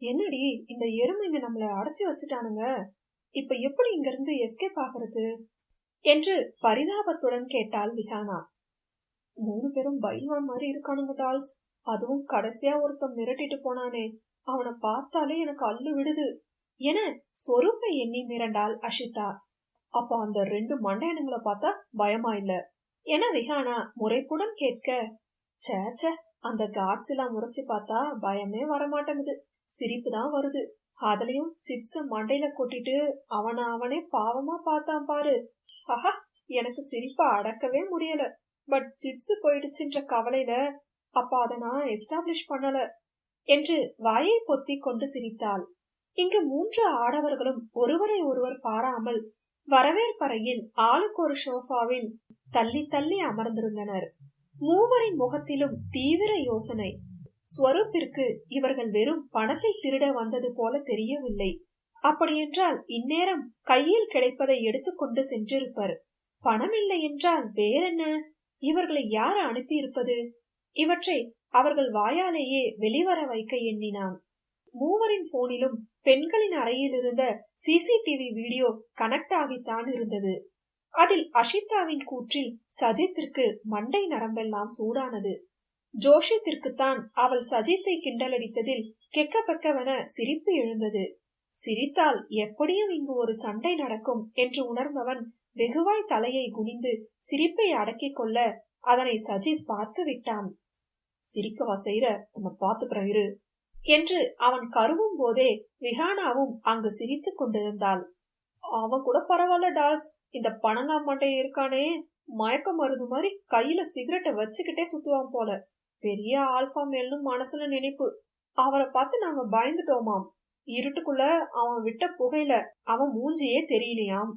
என்னடி இந்த எருமைங்க நம்மள அடைச்சு வச்சுட்டானுங்க. இப்ப எப்படி இங்க இருந்து எஸ்கேப் ஆகிறது? என்று பரிதாபத்துடன் கேட்டாள் விஹானா. மூணு பேரும் பைவான் மாதிரி இருக்கானுங்க டால்ஸ். அதுவும் கடைசியா ஒருத்தன் மிரட்டிட்டு போனானே. அவனை பார்த்தாலே எனக்கு அள்ளு விடுது என சொரூப்பை எண்ணி மிரண்டாள் அஷிதா. அப்ப அந்த ரெண்டு மண்டையனுங்களை பார்த்தா பயமா இல்ல என விஹானா முறைப்புடன் கேட்க சேச்ச அந்த காட்ஸ் எல்லாம் முறைச்சு பார்த்தா பயமே வரமாட்டேங்குது. சிரிப்பு தான் வருது அதுலயும் சிப்ஸ மண்டையில கொட்டிட்டு அவன அவனே பாவமா பார்த்தான் பாரு. ஆஹா எனக்கு சிரிப்ப அடக்கவே முடியல. பட் சிப்ஸ் போயிடுச்சுன்ற கவலையில அப்ப அத நான் எஸ்டாப்ளிஷ் பண்ணல என்று வாயை பொத்தி கொண்டு சிரித்தாள். இங்கு மூன்று ஆடவர்களும் ஒருவரை ஒருவர் பாராமல் வரவேற்பறையில் ஆளுக்கு ஒரு ஷோஃபாவில் தள்ளி தள்ளி அமர்ந்திருந்தனர். மூவரின் முகத்திலும் தீவிர யோசனை. ஸ்வரூப்பிற்கு இவர்கள் வெறும் பணத்தை திருட வந்தது போல தெரியவில்லை. அப்படியென்றால் இந்நேரம் கையில் கிடைப்பதை எடுத்துக்கொண்டு சென்றிருப்பர். பணம் இல்லை என்றால் வேறென்ன? இவர்களை யார் அனுப்பியிருப்பது? இவற்றை அவர்கள் வாயாலேயே வெளிவர வைக்க எண்ணினான். மூவரின் போனிலும் பெண்களின் அறையில் இருந்த சிசிடிவி வீடியோ கனெக்ட் ஆகித்தான் இருந்தது. அதில் அஷிதாவின் கூற்றில் சஜித்திற்கு மண்டை நரம்பெல்லாம் சூடானது. ஜோஷத்திற்குத்தான் அவள் சஜித்தை கிண்டலடித்ததில் கெக்க பெக்கவென சிரிப்பு எழுந்தது. சிரித்தால் எப்படியும் இங்கு ஒரு சண்டை நடக்கும் என்று உணர்ந்தவன் வெகுவாய் தலையை குனிந்து சிரிப்பை அடக்கிக் கொள்ள அதனை சஜித் பார்த்து விட்டான். சிரிக்கவா செய்யற உன்னை பார்த்துக்கிறேன் இரு என்று அவன் கருவும் போதே விஹானாவும் அங்கு சிரித்துக் கொண்டிருந்தாள். அவன் கூட பரவாயில்ல டால்ஸ். இந்த பணங்காமட்டை இருக்கானே. மயக்க மருந்து மாதிரி கையில சிகரெட்டை வச்சுக்கிட்டே சுத்துவான் போல. பெரிய ஆல்பா மேல்னு மனசுல நினைப்பு. அவரை பார்த்து நாங்க பயந்துட்டோமாம். இருட்டுக்குள்ள அவன் விட்ட புகையில அவன் மூஞ்சியே தெரியலையாம்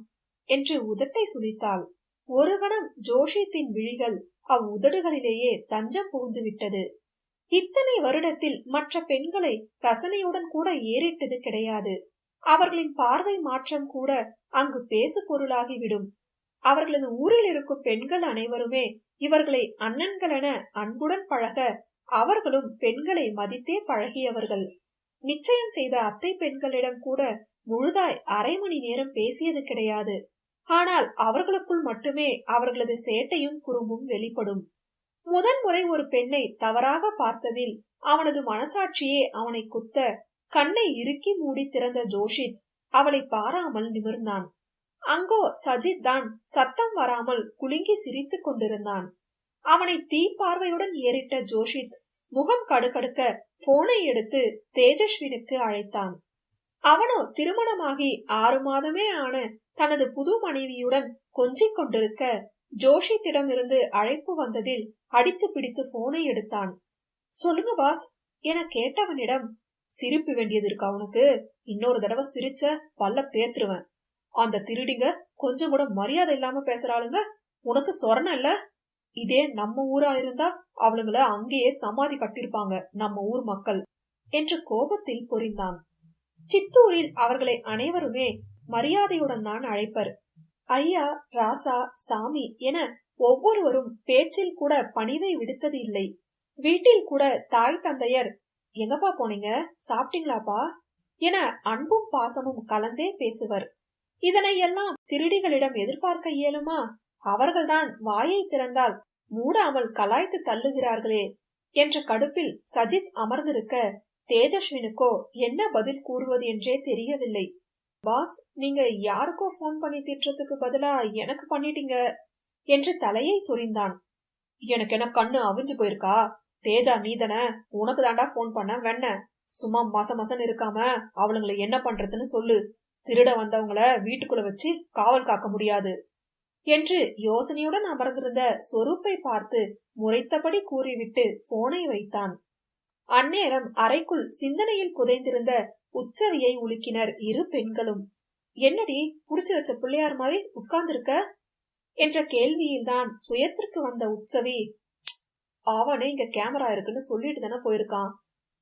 என்று உதட்டை சுழித்தாள் ஒரு கணம் ஜோஷித்தின் விழிகள் அவ் உதடுகளிலேயே தஞ்சம் புகுந்து விட்டது. இத்தனை வருடத்தில் மற்ற பெண்களை ரசனையுடன் கூட ஏறிட்டது கிடையாது. அவர்களின் பார்வை மாற்றம் கூட அங்கு பேசு பொருளாகிவிடும் அவர்களது ஊரில் இருக்கும் பெண்கள் அனைவருமே இவர்களை அண்ணன்களென அன்புடன் பழக அவர்களும் பெண்களை மதித்தே பழகியவர்கள். நிச்சயம் செய்த அத்தை பெண்களிடம் கூட முழுதாய் அரை மணி நேரம் பேசியது கிடையாது. ஆனால் அவர்களுக்குள் மட்டுமே அவர்களது சேட்டையும் குறும்பும் வெளிப்படும். முதன் முறை ஒரு பெண்ணை தவறாக பார்த்ததில் அவனது மனசாட்சியே அவனை குத்த கண்ணை இறுக்கி மூடி திறந்த ஜோஷித் அவளை பாராமல் நிமிர்ந்தான். அங்கோ சஜித் தான் சத்தம் வராமல் குலுங்கி சிரித்துக் கொண்டிருந்தான். அவனை தீ பார்வையுடன் ஏறிட்ட ஜோஷித் முகம் கடுகடுக்க போனை எடுத்து தேஜஸ்வினுக்கு அழைத்தான். அவனோ திருமணமாகி ஆறு மாதமே ஆன தனது புது மனைவியுடன் கொஞ்சிக் கொண்டிருக்க ஜோஷித்திடம் இருந்து அழைப்பு வந்ததில் அடித்து பிடித்து போனை எடுத்தான். சொல்லுங்க பாஸ் என கேட்டவனிடம் சிரிப்பு வேண்டியது இருக்கா அவனுக்கு இன்னொரு தடவை சிரிச்ச பல்ல பேத்துருவேன். அந்த திருடிங்க கொஞ்சம் கூட மரியாதை இல்லாம பேசுறாளுங்க. உனக்கு சொரணம் இல்ல? இதே நம்ம ஊரா இருந்தா அவளுங்கள அங்கேயே சமாதி கட்டிருப்பாங்க நம்ம ஊர் மக்கள் என்று கோபத்தில் பொறிந்தான். சித்தூரில் அவர்களை அனைவருமே மரியாதையுடன் தான் அழைப்பர். ஐயா ராசா சாமி என ஒவ்வொருவரும் பேச்சில் கூட பணிவை விடுத்தது இல்லை. வீட்டில் கூட தாய் தந்தையர் எங்கப்பா போனீங்க? சாப்பிட்டீங்களாப்பா? என அன்பும் பாசமும் கலந்தே பேசுவர். இதனை எல்லாம் திருடிகளிடம் எதிர்பார்க்க இயலுமா? அவர்கள்தான் வாயை திறந்தால் மூடாமல் கலாய்த்து தள்ளுகிறார்களே. என்ற கடுப்பில் சஜித் அமர்ந்திருக்க தேஜஸ்வினுக்கோ என்ன பதில் கூறுவது என்றே தெரியவில்லை. பாஸ் நீங்க யாருக்கோ போன் பண்ணி திட்டுறதுக்கு பதிலா எனக்கு பண்ணிட்டீங்க? என்று தலையை சொரிந்தான். எனக்கு என்ன கண்ணு அவிஞ்சு போயிருக்கா? தேஜா நீதன உனக்கு தாண்டா போன் பண்ண வெண்ண. சும்மா மச மசன் இருக்காம அவளுங்களை என்ன பண்றதுன்னு சொல்லு. திருட வந்தவங்கள வீட்டுக்குள்ள வச்சு காவல் காக்க முடியாது என்று யோசனையுடன் அமர்ந்திருந்த சொரூப்பை பார்த்து முறைத்தபடி கூறிவிட்டு போனை வைத்தான். அந்நேரம் அறைக்குள் சிந்தனையில் புதைந்திருந்த உச்சவியை உலுக்கினர் இரு பெண்களும். என்னடி புடிச்சு வச்ச பிள்ளையார் மாதிரி உட்கார்ந்திருக்க? என்ற கேள்வியில்தான் சுயத்திற்கு வந்த உற்சவி அவனே இங்க கேமரா இருக்குன்னு சொல்லிட்டு தானே போயிருக்கான்.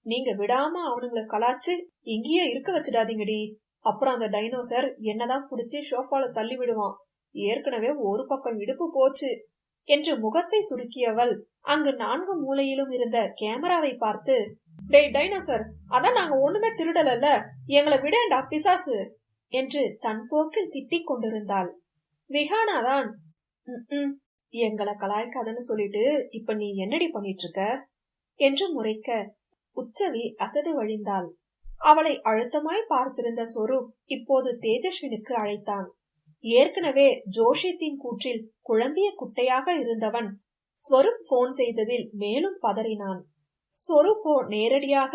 நீங்க விடாம அவனுங்களை கலாச்சு இங்கேயே இருக்க வச்சிடாதீங்கடி. அப்புறம் அந்த டைனோசர் என்னதான் புடிச்சு ஷோஃபால தள்ளி விடுவான். ஏற்கனவே ஒரு பக்கம் இடுப்பு போச்சு என்று முகத்தை சுருக்கியவள் அங்கு நான்கு மூலையிலும் இருந்த கேமராவை பார்த்து டேய் டைனோசர் அதான் நாங்க ஒண்ணுமே திருடலல்ல. எங்களை விடேண்டா பிசாசு. என்று தன் போக்கில் திட்டிக் கொண்டிருந்தாள். விஹானா தான். எங்களை கலாய்க்காதன்னு சொல்லிட்டு இப்ப நீ என்னடி பண்ணிட்டு இருக்க? என்று முறைக்க உச்சவி அசடு வழிந்தாள். அவளை அழுத்தமாய் பார்த்திருந்த சொரூப் இப்போது தேஜஸ்வினுக்கு அழைத்தான். ஏற்கனவே ஜோஷித்தின் கூற்றில் குழம்பிய குட்டையாக இருந்தவன் ஸ்வரூப் போன் செய்ததில் மேலும் பதறினான். ஸ்வரூப்போ நேரடியாக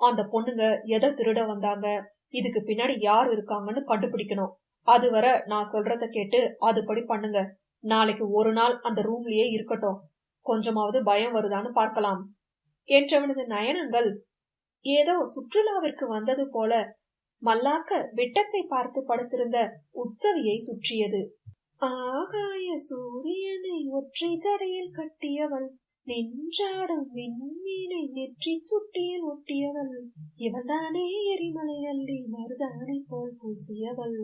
அந்த பொண்ணுங்க எதை திருட வந்தாங்க? இதுக்கு பின்னாடி யார் இருக்காங்கன்னு கண்டுபிடிக்கணும். அதுவரை நான் சொல்றத கேட்டு அதுபடி பண்ணுங்க. நாளைக்கு ஒரு நாள் அந்த ரூம்லயே இருக்கட்டும். கொஞ்சமாவது பயம் வருதான்னு பார்க்கலாம். என்றவனது நயனங்கள் ஏதோ சுற்றுலாவிற்கு வந்தது போல மல்லாக்க விட்டத்தை பார்த்து படுத்திருந்த உச்சவியை சுற்றியது. ஆகாய சூரியனை ஒற்றை ஜடையில் கட்டியவள் நின்றாடும் விண்மீனை நெற்றி சுட்டியில் ஒட்டியவள் இவள்தானே எரிமலை அள்ளி மருதாணி போல் பூசியவள்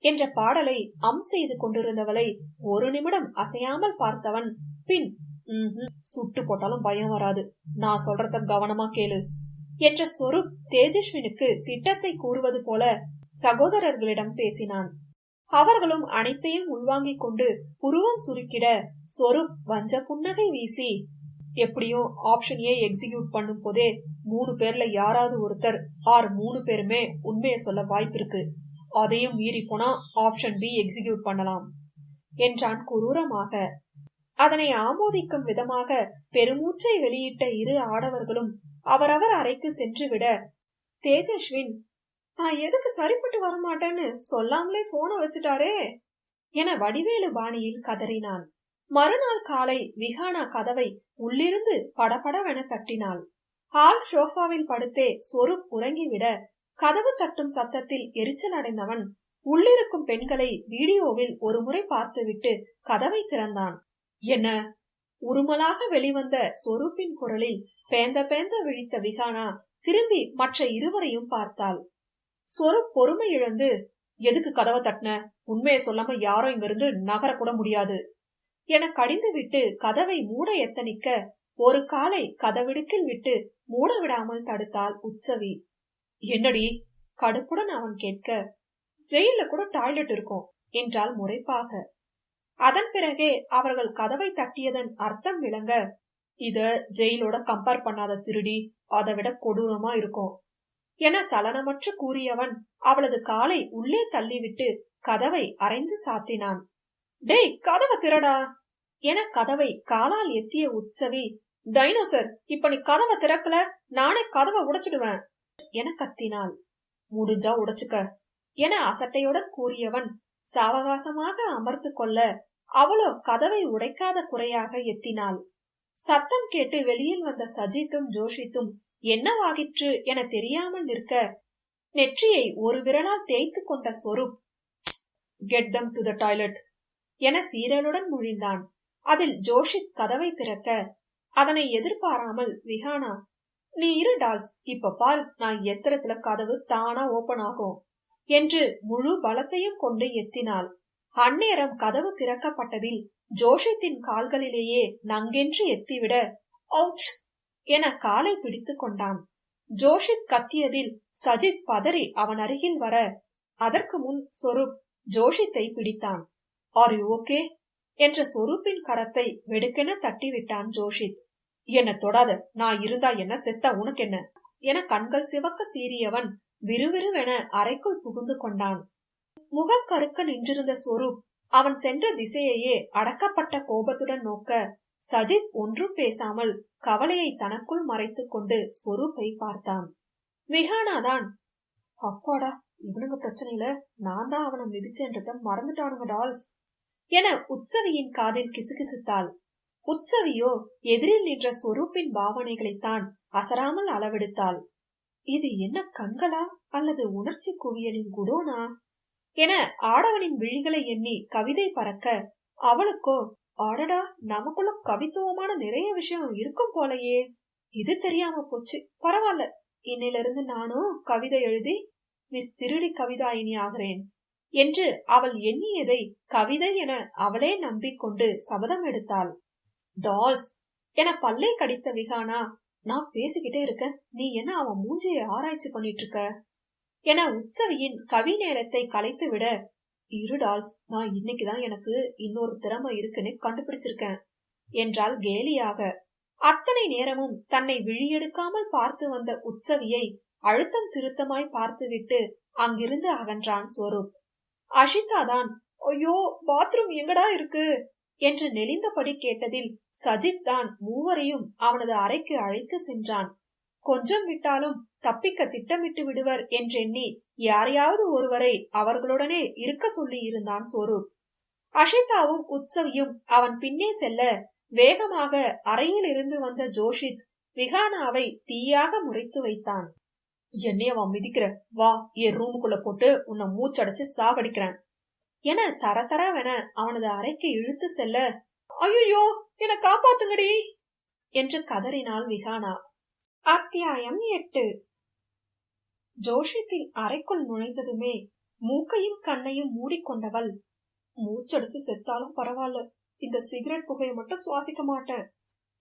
என்ற பாடலை அம் செய்து கொண்டிருந்தவளை ஒரு நிமிடம் அசையாமல் பார்த்தவன் பின் சுட்டு போட்டாலும் பயம் வராது. நான் சொல்றத கவனமா கேளு. என்ற சொரூப் தேஜஸ்வினுக்கு திட்டத்தை கூறுவது போல சகோதரர்களிடம் பேசினான். அவர்களும் அனைத்தையும் உள்வாங்கிக் கொண்டு புருவம் சுருக்கிட சொரூப் வஞ்ச புன்னகை வீசி எப்படியும் ஆப்ஷன் ஏ எக்ஸிக்யூட் பண்ணும் போதே மூணு பேர்ல யாராவது ஒருத்தர் ஆர் மூணு பேருமே உண்மையை சொல்ல வாய்ப்பிருக்கு. அதையும் மீறி போனா ஆப்ஷன் பி எக்ஸிக்யூட் பண்ணலாம் என்றான் குரூரமாக அதனை ஆமோதிக்கும் விதமாக பெருமூச்சை வெளியிட்ட இரு ஆடவர்களும் அவரவர் அறைக்கு சென்றுவிட தேஜஸ்வின் நான் எதுக்கு சரிப்பட்டு வரமாட்டேன்னு சொல்லாமலே போனை வச்சுட்டாரே? என வடிவேலு பாணியில் கதறினான். மறுநாள் காலை விஹானா கதவை உள்ளிருந்து படபடவென தட்டினாள். ஹால் ஷோஃபாவில் படுத்தே சொருப் உறங்கிவிட கதவு தட்டும் சத்தத்தில் எரிச்சல் அடைந்தவன் உள்ளிருக்கும் பெண்களை வீடியோவில் ஒருமுறை பார்த்துவிட்டு கதவை திறந்தான். என்ன? உருமலாக வெளிவந்த சொரூப்பின் குரலில் பேந்த பேந்த விழித்த விகானா திரும்பி மற்ற இருவரையும் பார்த்தாள். ஸ்வரூப் பொறுமை இழந்து எதுக்கு கதவை தட்டின? உண்மையை சொல்லாம யாரும் இங்கிருந்து நகரக்கூட முடியாது. என கடிந்து விட்டு கதவை மூட எத்தனிக்க ஒரு காலை கதவிடுக்கில் விட்டு மூட விடாமல் தடுத்தாள் உற்சவி. என்னடி? கடுப்புடன் அவன் கேட்க ஜெயில கூட டாய்லெட் இருக்கும் என்றால் முறைப்பாக. அதன் பிறகே அவர்கள் கதவை தட்டியதன் அர்த்தம் விளங்க இத ஜெயிலோட கம்பேர் பண்ணாத திருடி அதை விட கொடூரமா இருக்கும். என சலனமற்று கூறியவன் அவளது காலை உள்ளே தள்ளிவிட்டு கதவை அரைந்து சாத்தினான். டேய் கதவை திறடா! என கதவை காலால் எத்திய உற்சவி டைனோசர் இப்ப நீ கதவை திறக்கல நானே கதவை உடைச்சிடுவேன்! என கத்தினாள். முடிஞ்சா உடைச்சுக்க! என அசட்டையுடன் கூறியவன் சாவகாசமாக அமர்ந்து கொள்ள அவளோ கதவை உடைக்காத குறையாக எத்தினாள். சத்தம் கேட்டு வெளியில் வந்த சஜித்தும் ஜோஷித்தும் என்னவாகிற்று என தெரியாமல் நிற்க நெற்றியை ஒரு விரலால் தேய்த்து கொண்ட Swaroop get them to the toilet என சீரலுடன் முழிந்தான். அதில் ஜோஷித் கதவை திறக்க அதனை எதிர்பாராமல் விஹானா நீ இரு டால்ஸ் இப்ப பார் நான் எத்திரத்துல கதவு தானா ஓபன் ஆகும் என்று முழு பலத்தையும் கொண்டு எத்தினாள். அந்நேரம் கதவு திறக்கப்பட்டதில் ஜோஷித்தின் கால்களிலேயே நங்கென்று எத்திவிட அவுச்! என காலை பிடித்து கொண்டான். ஜோஷித் கத்தியதில் சஜித் பதறி அவன் அருகில் வர அதற்கு முன் சொரூப் ஜோஷித்தை பிடித்தான். Are you okay? என்ற சொரூப்பின் கரத்தை வெடுக்கென தட்டிவிட்டான் ஜோஷித். என்ன தொடாத நான் இருந்தா என்ன செத்தா உனக்கு என்ன என கண்கள் சிவக்க சீறியவன் விறுவிறுவென அறைக்குள் புகுந்து கொண்டான். முகம் கருக்க நின்றிருந்த சொரூப் அவன் சென்ற திசையையே அடக்கப்பட்ட கோபத்துடன் நோக்க சஜித் ஒன்றும் பேசாமல் கவலையை தனக்குள் மறைத்துக் கொண்டு ஸ்வரூப்பை பார்த்தான். விஹானாதான் அப்பாடா இவனுங்க பிரச்சனையில நான் தான் அவனை மிதிச்சேன்றத மறந்துட்டானுங்க டால்ஸ் என உற்சவியின் காதில் கிசுகிசுத்தாள். உற்சவியோ எதிரில் நின்ற ஸ்வரூப்பின் பாவனைகளைத்தான் அசராமல் அளவெடுத்தாள். இது என்ன கண்களா அல்லது உணர்ச்சி குவியலின் குடோனா? என ஆடவனின் விழிகளை எண்ணி கவிதை பறக்க அவளுக்கோ ஆடடா நமக்குள்ள கவித்துவமான நிறைய விஷயம் இருக்கும் போலயே. இது தெரியாம போச்சு. பரவாயில்ல இன்னிலிருந்து நானும் கவிதை எழுதி மிஸ் திருடி கவிதாயினி ஆகிறேன் என்று அவள் எண்ணியதை கவிதை என அவளே நம்பிக்கொண்டு சபதம் எடுத்தாள். டால்ஸ் என பல்லை கடித்த விகானா நான் பேசிக்கிட்டே இருக்க நீ என்ன அவன் மூஞ்சியை ஆராய்ச்சி பண்ணிட்டு இருக்க? என உற்சவியின் கவி நேரத்தை கலைத்து விட இரு டால்ஸ் நான் இன்னைக்குதான் எனக்கு இன்னொரு திறமை இருக்குன்னு கண்டுபிடிச்சிருக்கேன் என்றால் கேலியாக. அத்தனை நேரமும் தன்னை விழியெடுக்காமல் பார்த்து வந்த உற்சவியை அழுத்தம் திருத்தமாய் பார்த்துவிட்டு அங்கிருந்து அகன்றான் ஸ்வரூப். அஷிதா தான் ஐயோ பாத்ரூம் எங்கடா இருக்கு? என்று நெளிந்தபடி கேட்டதில் சஜித் தான் மூவரையும் அவனது அறைக்கு அழைத்து சென்றான். கொஞ்சம் விட்டாலும் தப்பிக்க திட்டமிட்டு விடுவர் என்றெண்ணி யாரையாவது ஒருவரை அவர்களுடனே இருக்க சொல்லி இருந்தான் ஸ்வரூப் அஷிதாவும் உத்சவியும் அவன் பின்னே செல்ல வேகமாக அறையில் இருந்து வந்த ஜோஷித் விகானாவை தீயாக முறைத்து வைத்தான். என்னைய அவன் மிதிக்கிற? வா என் ரூமுக்குள்ள போட்டு உன்னை மூச்சடைச்சு சாகடிக்கிறேன். என தர தரவென அவனது அறைக்கு இழுத்து செல்ல ஐயோ என காப்பாத்துங்கடி! என்று கதறினாள் விகானா அத்தியாயம் எட்டு. ஜோஷித்தின் அறைக்குள் நுழைந்ததுமே மூக்கையும் கண்ணையும் மூடிக்கொண்டவள். மூச்சடிச்சு செத்தாலும் பரவாயில்ல இந்த சிகரெட் புகையை மட்டும் சுவாசிக்க மாட்டேன்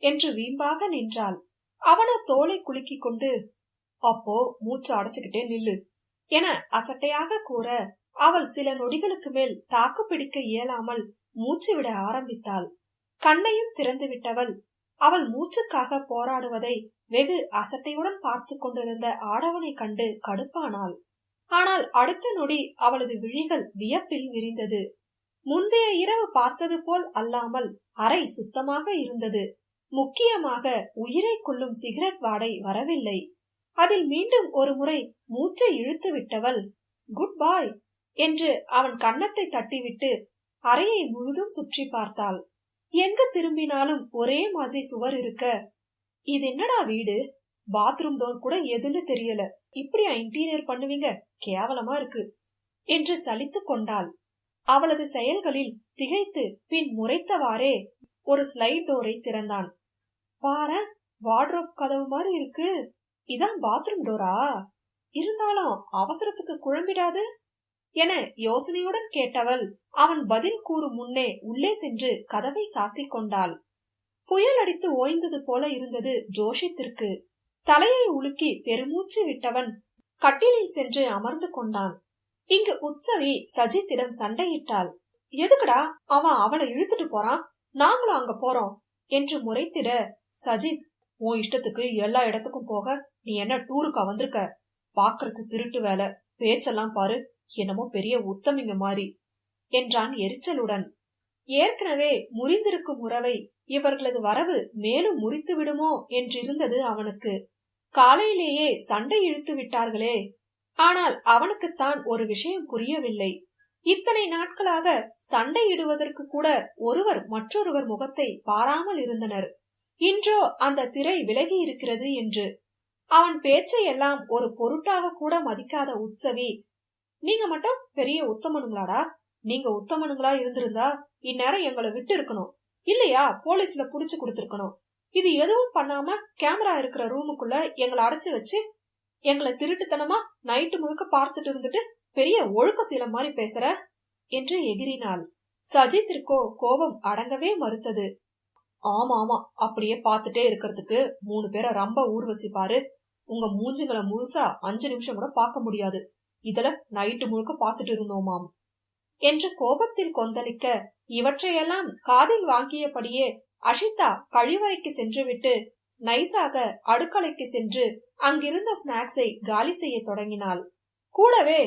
என்று வீம்பாக நின்றாள். அவனோ தோலை குலுக்கிக் கொண்டு அப்போ மூச்சு அடைச்சுக்கிட்டே நில்லு என அசட்டையாக கூற அவள் சில நொடிகளுக்கு மேல் தாக்கு பிடிக்க இயலாமல் மூச்சு விட ஆரம்பித்தாள். கண்ணையும் திறந்து விட்டவள் அவள் மூச்சுக்காக போராடுவதை வெகு அசட்டையுடன் பார்த்து கொண்டிருந்த ஆடவனை கண்டு கடுப்பானாள். ஆனால் அடுத்த நொடி அவளது விழிகள் வியப்பில் விரிந்தது. முந்தைய இரவு பார்த்தது போல் அல்லாமல் அறை சுத்தமாக இருந்தது. முக்கியமாக உயிரை கொள்ளும் சிகரெட் வாடை வரவில்லை. அதில் மீண்டும் ஒரு முறை மூச்சை இழுத்து விட்டவள் குட் பாய் என்று அவன் கன்னத்தை தட்டிவிட்டு அறையை முழுதும் சுற்றி பார்த்தாள். எங்கு திரும்பினாலும் ஒரே மாதிரி சுவர் இருக்க இது என்னடா வீடு? பாத்ரூம் டோர் கூட எதுன்னு தெரியல. இப்படியா இன்டீரியர் பண்ணுவீங்க? கேவலமா இருக்கு. என்று சலித்து கொண்டாள். அவளது செயல்களில் திகைத்து பின் முறைத்தவாறே ஒரு ஸ்லைட் டோரை திறந்தான். பாரு வார்ட்ரோப் கதவு மாதிரி இருக்கு. இதான் பாத்ரூம் டோரா இருந்தாலும் அவசரத்துக்கு குழம்பிடாது? என யோசனையுடன் கேட்டவள் அவன் பதில் கூறும் முன்னே உள்ளே சென்று கதவை சாத்திக் கொண்டாள். புயல் அடித்து ஓய்ந்தது போல இருந்தது ஜோஷித்திற்கு. தலையை உலுக்கி பெருமூச்சு விட்டவன் கட்டிலில் சென்று அமர்ந்து கொண்டான். இங்கு உற்சவி சஜித்திடம் சண்டையிட்டாள். எதுக்குடா? அவன் அவளை இழுத்துட்டு போறான். நாங்களும் அங்க போறோம் என்று முறைத்திட சஜித். உன் இஷ்டத்துக்கு எல்லா இடத்துக்கும் போக நீ என்ன டூருக்கா வந்திருக்க? பாக்குறது திருட்டு வேலை. பேச்செல்லாம் பாரு. என்னமோ பெரிய உத்தமிங்க மாறி என்றான் எரிச்சலுடன். ஏற்கனவே முறிந்திருக்கும் உறவை இவர்களது வரவு மேலும் முறித்து விடுமோ என்றிருந்தது அவனுக்கு. காலையிலேயே சண்டை இழுத்து விட்டார்களே. ஆனால் அவனுக்குத்தான் ஒரு விஷயம் புரியவில்லை. இத்தனை நாட்களாக சண்டையிடுவதற்கு கூட ஒருவர் மற்றொருவர் முகத்தை பாராமல் இருந்தனர். இன்றோ அந்த திரை விலகி இருக்கிறது என்று. அவன் பேச்சை எல்லாம் ஒரு பொருட்டாக கூட மதிக்காத உற்சவி. நீங்க மட்டும் பெரிய உத்தமனுங்களாடா? நீங்க உத்தமனுங்களா இருந்திருந்தா இந்நேரம் எங்களை விட்டு இருக்கணும். இல்லையா போலீஸ்ல புடிச்சு கொடுத்துருக்கணும். இது எதுவும் பண்ணாம கேமரா இருக்கிற ரூமுக்குள்ள எங்களை அடைச்சு வச்சு எங்களை திருட்டுத்தனமா நைட்டு முழுக்க பார்த்துட்டு இருந்துட்டு பெரிய ஒழுக்க சீலம் மாதிரி பேசுற? என்று எகிரினாள் சஜித்திற்கோ கோபம் அடங்கவே மறுத்தது. ஆமா ஆமா அப்படியே பார்த்துட்டே இருக்கிறதுக்கு மூணு பேரை ரொம்ப ஊர்வசி பாரு உங்க மூஞ்சுங்களை முழுசா அஞ்சு நிமிஷம் கூட பார்க்க முடியாது. இதுல நைட்டு முழுக்க பாத்துட்டு இருந்தோமாம். என்று கோபத்தில் கொந்தளிக்க இவற்றையெல்லாம் காதில் வாங்கியபடியே அஷிதா கழிவறைக்கு சென்றுவிட்டு நைஸாக அடுக்கலைக்கு சென்று அங்கிருந்த ஸ்நாக்ஸை காலி செய்ய தொடங்கினாள். கூடவே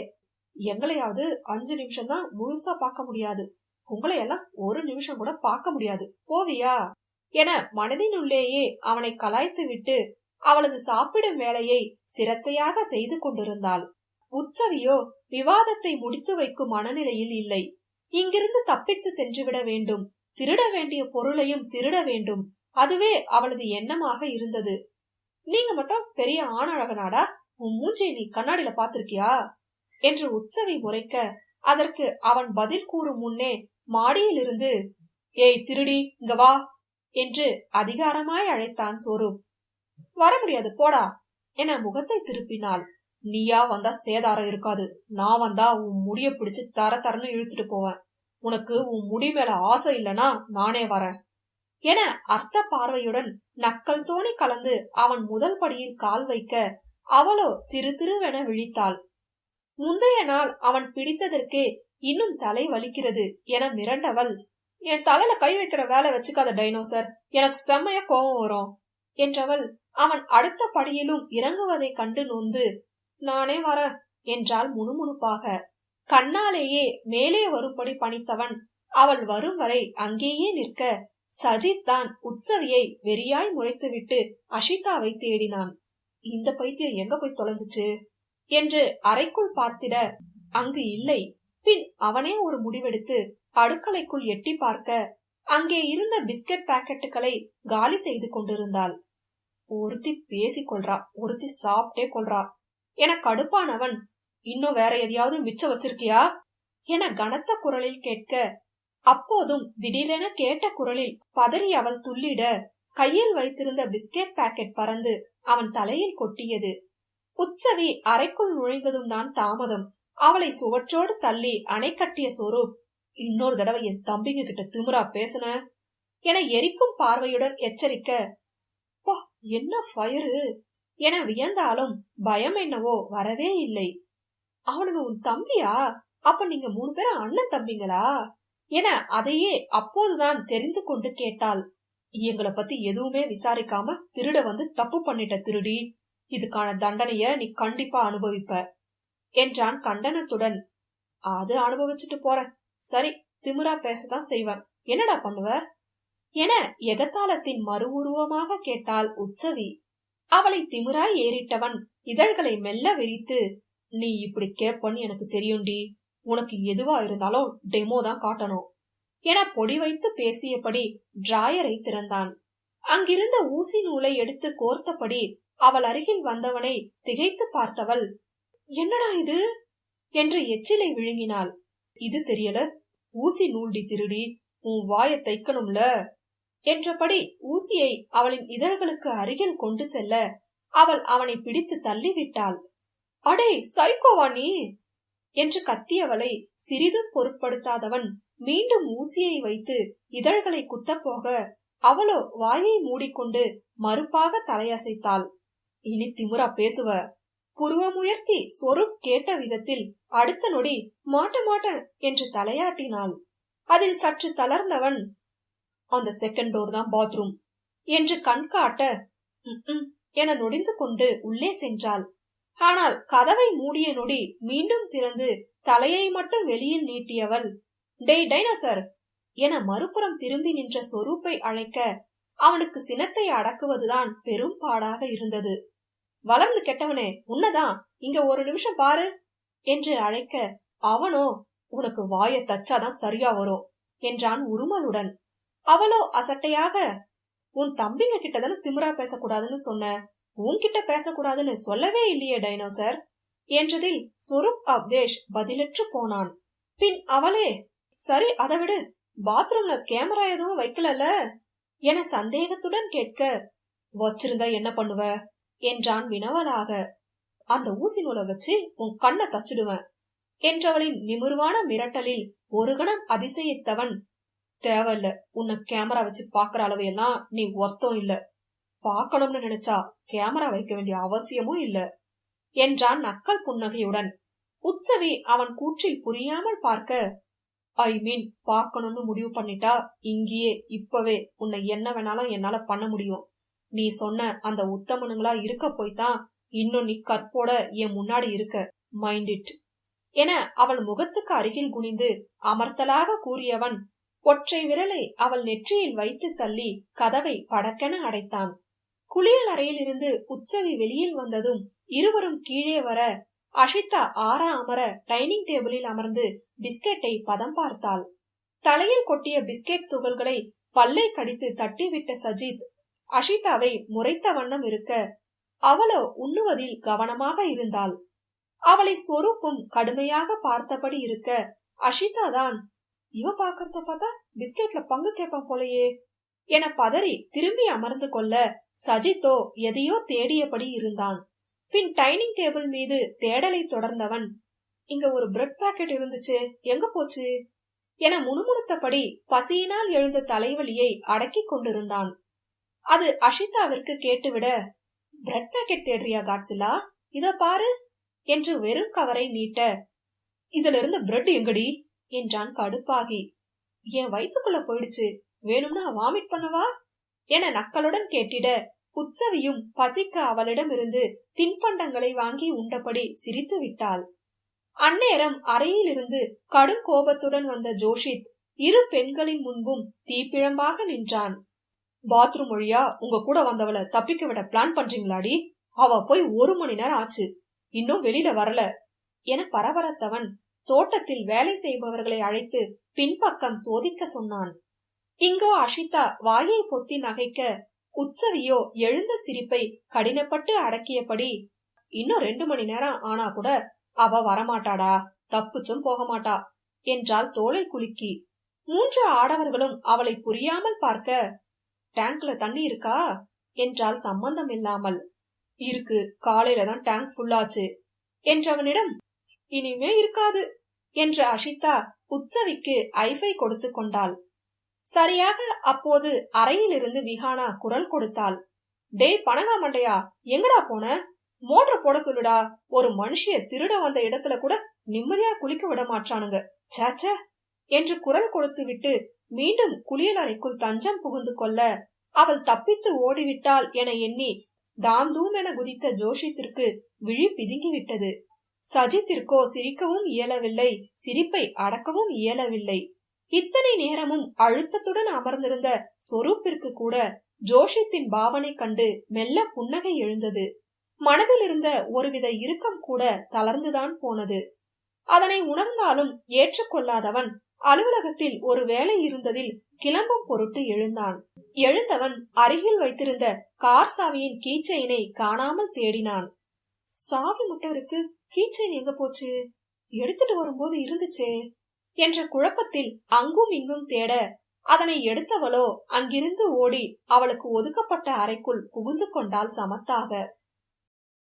எங்களையாவது அஞ்சு நிமிஷம் தான் முழுசா பார்க்க முடியாது. உங்களையெல்லாம் ஒரு நிமிஷம் கூட பார்க்க முடியாது. போவியா? என மனதினுள்ளேயே அவனை கலாய்த்து விட்டு அவளது சாப்பிடும் வேலையை சிரத்தையாக செய்து கொண்டிருந்தாள். உற்சவியோ விவாதத்தை முடித்து வைக்கும் மனநிலையில் இல்லை. இங்கிருந்து தப்பித்து சென்றுவிட வேண்டும். திருட வேண்டிய பொருளையும் திருட வேண்டும். அதுவே அவளது எண்ணமாக இருந்தது. நீங்க மட்டும் பெரிய ஆணழகனாடா? உன் மூஞ்சை நீ கண்ணாடியில பாத்திருக்கியா என்று உற்சவை முறைக்க அதற்கு அவன் பதில் கூறும் முன்னே மாடியில் இருந்து ஏய் திருடி இங்க வா என்று அதிகாரமாய் அழைத்தான் சோரூப் வர முடியாது போடா என முகத்தை திருப்பினாள். நீயா வந்தா சேதாரம் இருக்காது. நான் வந்தா உன் முடிய பிடிச்சு தர தரன்னு இழுத்துட்டு போவேன். உனக்கு உன் முடி மேல ஆசை இல்லனா நானே வரேன். என அர்த்த பார்வையுடன் நக்கல் தோணி கலந்து அவன் முதல் படியில் கால் வைக்க அவளோ திரு திருவென விழித்தாள். முந்தைய நாள் அவன் பிடித்ததற்கே இன்னும் தலை வலிக்கிறது என மிரண்டவள் என் தலையில கை வைக்கிற வேலை வச்சுக்காத டைனோசர். எனக்கு செம்மைய கோபம் வரும். என்றவள் அவன் அடுத்த படியிலும் இறங்குவதை கண்டு நொந்து நானே வர என்றாள் முணுமுணுப்பாக. கண்ணாலேயே மேலே வரும்படி பணித்தவன் அவள் வரும் வரை அங்கேயே நிற்க சஜித் தான் உச்சவியை வெறியாய் முறைத்துவிட்டு அஷிதாவை தேடினான். இந்த பைத்தியம் எங்க போய் தொலைஞ்சிச்சு? என்று அறைக்குள் பார்த்திட அங்கு இல்லை. பின் அவனே ஒரு முடிவெடுத்து அடுக்கலைக்குள் எட்டி பார்க்க அங்கே இருந்த பிஸ்கட் பாக்கெட்டுகளை காலி செய்து கொண்டிருந்தாள். ஒருத்தி பேசிக்கொள்றா ஒருத்தி சாப்பிட்டே கொள்றா. என கடுப்பானவன். இன்னும் வேற எதையாவது மிச்சம் வச்சிருக்கியா? என கனத்த குரலில் கேட்க அப்போதும் திடீரென கேட்ட குரலில் பதறி அவள் துள்ளிட கையில் வைத்திருந்த பிஸ்கெட் பாக்கெட் பறந்து அவன் தலையில் கொட்டியது. உச்சவி அறைக்குள் நுழைந்ததும் தான் தாமதம். அவளை சுவற்றோடு தள்ளி அணை கட்டிய சொரூப் இன்னொரு தடவை என் தம்பிங்க கிட்ட திமுறா பேசுன? என எரிக்கும் பார்வையுடன் எச்சரிக்க என்ன ஃபயரு? என வியந்தாலும் பயம் என்னவோ வரவே இல்லை. அவனுங்க உன் தம்பியா? அப்ப நீங்க மூணு பேரும் அண்ணன் தம்பிங்களா? என அதையே அப்போதுதான் தெரிந்து கொண்டு கேட்டாள். எங்களை பத்தி எதுவுமே விசாரிக்காம திருட வந்து தப்பு பண்ணிட்ட திருடி. இதுக்கான தண்டனைய நீ கண்டிப்பா அனுபவிப்ப என்றான் கண்டனத்துடன். அது அனுபவிச்சுட்டு போறேன். சரி திமுறா பேசத்தான் செய்வேன் என்னடா பண்ணுவ? என எகத்தாளத்தின் மறு உருவமாக கேட்டாள் உற்சவி. அவளை திமிராய் ஏறிட்டவன் இதழ்களை மெல்ல விரித்து நீ இப்படி கேப்பன்னு எனக்கு தெரியும்டி. உனக்கு எதுவா இருந்தாலும் டெமோ தான் காட்டணும். என பொடி வைத்து பேசியபடி டிராயரை திறந்தான். அங்கிருந்த ஊசி நூலை எடுத்து கோர்த்தபடி அவள் அருகில் வந்தவனை திகைத்து பார்த்தவள் என்னடா இது? என்று எச்சிலை விழுங்கினாள். இது தெரியல. ஊசி நூல்டி திருடி. உன் வாய தைக்கணும்ல. என்றபடி ஊசியை அவளின் இதழ்களுக்கு அருகில் கொண்டு செல்ல அவள் அவனை பிடித்து தள்ளிவிட்டாள். அடே சைக்கோவா நீ? என்று கத்தியவளை சிறிதும் பொருட்படுத்தாதவன் மீண்டும் ஊசியை வைத்து இதழ்களை குத்தப்போக அவளோ வாயை மூடிக்கொண்டு மறுப்பாக தலையசைத்தாள். இனி திமுறா பேசுவ? புருவமுயர்த்தி சொருப் கேட்ட விதத்தில் அடுத்த நொடி மாட்ட மாட்ட என்று தலையாட்டினாள். அதில் சற்று தளர்ந்தவன் அந்த செகண்ட் டோர் தான் பாத்ரூம் என்று கண்காட்ட என நொடிந்து கொண்டு உள்ளே சென்றாள். ஆனால் கதவை மூடிய நொடி மீண்டும் திறந்து தலையை மட்டும் வெளியில் நீட்டியவள் டேய் டைனோசர் என மறுபுறம் திரும்பி நின்ற சொரூப்பை அழைக்க அவனுக்கு சினத்தை அடக்குவதுதான் பெரும் பாடாக இருந்தது. வளர்ந்து கெட்டவனே உன்னதான். இங்க ஒரு நிமிஷம் பாரு என்று அழைக்க அவனோ உனக்கு வாய தச்சாதான் சரியா வரும் என்றான் உருமலுடன். அவளோ அசட்டையாக உன் தம்பிங்க கிட்டதான திமுறா பேசக்கூடாதுன்னு சொன்ன. உன்கிட்ட பேசக்கூடாதுன்னு சொல்லவே இல்லையே டைனோசர் என்றதில் சுருப் அப்தேஷ் பதிலற்று போனான். பின் அவளே சரி அதை விடு. பாத்ரூம்ல கேமரா எதுவும் வைக்கலல்ல? என சந்தேகத்துடன் கேட்க வச்சிருந்தா என்ன பண்ணுவ? என்றான் வினவலாக அந்த ஊசி நூலை வச்சு உன் கண்ணை தச்சிடுவேன் என்றவளின் நிமிர்வான மிரட்டலில் ஒரு கணம் அதிசயித்தவன் தேவையில்ல. உன்னை கேமரா வச்சு பாக்குற அளவு எல்லாம் நீ ஒர்த்தம் இல்ல. பார்க்கணும்னு நினைச்சா கேமரா வைக்க வேண்டிய அவசியமும் இல்ல. என்றான் நக்கல் புன்னகையுடன். உற்சவி அவன் கூற்றில் புரியாமல் பார்க்க ஐ மீன் பார்க்கணும்னு முடிவு பண்ணிட்டா இங்கேயே இப்பவே உன்னை என்ன வேணாலும் என்னால பண்ண முடியும். நீ சொன்ன அந்த உத்தமனுங்களா இருக்க போய்தான் இன்னும் நீ கற்போட என் முன்னாடி இருக்க. மைண்ட் இட் என அவள் முகத்துக்கு அருகில் குனிந்து அமர்த்தலாக கூறியவன் ஒற்றை விரலை அவள் நெற்றியில் வைத்து தள்ளி கதவை படக்கென அடைத்தான். குளியல் அறையிலிருந்து உச்சவி வெளியில் வந்ததும் இருவரும் கீழே வர அஷிதா ஆறா அமர டைனிங் டேபிளில் அமர்ந்து பிஸ்கெட்டை பதம் பார்த்தாள். தலையில் கொட்டிய பிஸ்கெட் துகள்களை பல்லை கடித்து தட்டிவிட்ட சஜித் அஷிதாவை முறைத்த வண்ணம் இருக்க அவளோ உண்ணுவதில் கவனமாக இருந்தாள். அவளை சொரூப்பும் கடுமையாக பார்த்தபடி இருக்க அஷிதா தான் இவ பாக்கறத பார்த்தா பிஸ்கெட்ல பங்கு கேட்பான் போலையே. என பதறி திரும்பி அமர்ந்து கொள்ள சஜித்தோ எதையோ தேடியபடி இருந்தான். பின் டைனிங் டேபிள் மீது தேடலை தொடர்ந்தவன் இங்க ஒரு பிரெட் பாக்கெட் இருந்துச்சு எங்க போச்சு? என முணுமுணுத்தபடி பசியினால் எழுந்த தலைவலியை அடக்கிக் கொண்டிருந்தான். அது அஷிதாவிற்கு கேட்டுவிட பிரெட் பாக்கெட் தேடுறியா காட்சிலா? இத பாரு என்று வெறும் கவரை நீட்ட இதுல இருந்து பிரெட் எங்கடி? என்றான் கடுப்பாகி. என் வயிற்றுக்குள்ள போயிடுச்சு. வேணும்னா வாமிட் பண்ணவா? என நக்களுடன் கேட்டிட உற்சவியும் பசிக்க அவளிடமிருந்து தின்பண்டங்களை வாங்கி உண்டபடி சிரித்து விட்டாள். அந்நேரம் அறையிலிருந்து கடும் கோபத்துடன் வந்த ஜோஷித் இரு பெண்களின் முன்பும் தீப்பிழம்பாக நின்றான். பாத்ரூம் வழியா உங்க கூட வந்தவளை தப்பிக்க விட பிளான் பண்றீங்களாடி? அவ போய் ஒரு மணி நேரம் ஆச்சு. இன்னும் வெளியில வரல. என பரபரத்தவன் தோட்டத்தில் வேலை செய்பவர்களை அழைத்து பின்பக்கம் சோதிக்க சொன்னான். இங்கோ அஷிதா வாயை பொத்தி நகைக்க உற்சவியோ எழுந்த சிரிப்பை கடினப்பட்டு அடக்கியபடி இன்னும் ரெண்டு மணி நேரம் ஆனா கூட அவ வரமாட்டாடா தப்புச்சும் போக மாட்டா என்றால் தோலை குலுக்கி. மூன்று ஆடவர்களும் அவளை புரியாமல் பார்க்க டேங்க்ல தண்ணி இருக்கா? என்றால் சம்பந்தம் இல்லாமல். இருக்கு காலையில தான் டேங்க் ஃபுல்லாச்சு என்றவனிடம் இனிமே இருக்காது என்ற அஷிதா உற்சவிக்கு ஐஃபை கொடுத்து கொண்டாள். சரியாக அப்போது அறையிலிருந்து விஹானா குரல் கொடுத்தாள். டேய் பனகா மண்டையா எங்கடா போன? மோட்டர் போட சொல்லுடா. ஒரு மனுஷிய திருட வந்த இடத்துல கூட நிம்மதியா குளிக்க விட மாட்டானுங்க. சேச்ச என்று குரல் கொடுத்து விட்டு மீண்டும் குளியல் அறைக்குள் தஞ்சம் புகுந்து கொள்ள அவள் தப்பித்து ஓடிவிட்டாள் என எண்ணி தாந்தூம் என குதித்த ஜோஷித்திற்கு விழி பிதுங்கிவிட்டது. சஜித்திற்கோ சிரிக்கவும் இயலவில்லை. சிரிப்பை அடக்கவும் இயலவில்லை. இத்தனை நேரமும் அழுத்தத்துடன் அமர்ந்திருந்த சொரூப்பிற்கு கூட ஜோஷித்தின் பாவனை கண்டு மெல்ல புன்னகை எழுந்தது. மனதில் இருந்த ஒருவித இறுக்கம் கூட தளர்ந்துதான் போனது. அதனை உணர்ந்தாலும் ஏற்றுக்கொள்ளாதவன் அலுவலகத்தில் ஒரு வேலை இருந்ததில் கிளம்பும் பொருட்டு எழுந்தான். எழுந்தவன் அருகில் வைத்திருந்த கார் சாவியின் கீச்சையினை காணாமல் தேடினான். சாவி மட்டும் இருக்கு கீச்சைன் எங்க போச்சு. எடுத்துட்டு வரும்போது இருந்துச்சே. என்ற குழப்பத்தில் அங்கும் இங்கும் தேட அதனை எடுத்தவளோ அங்கிருந்து ஓடி அவளுக்கு ஒதுக்கப்பட்ட அறைக்குள் புகுந்து கொண்டாள் சமத்தாக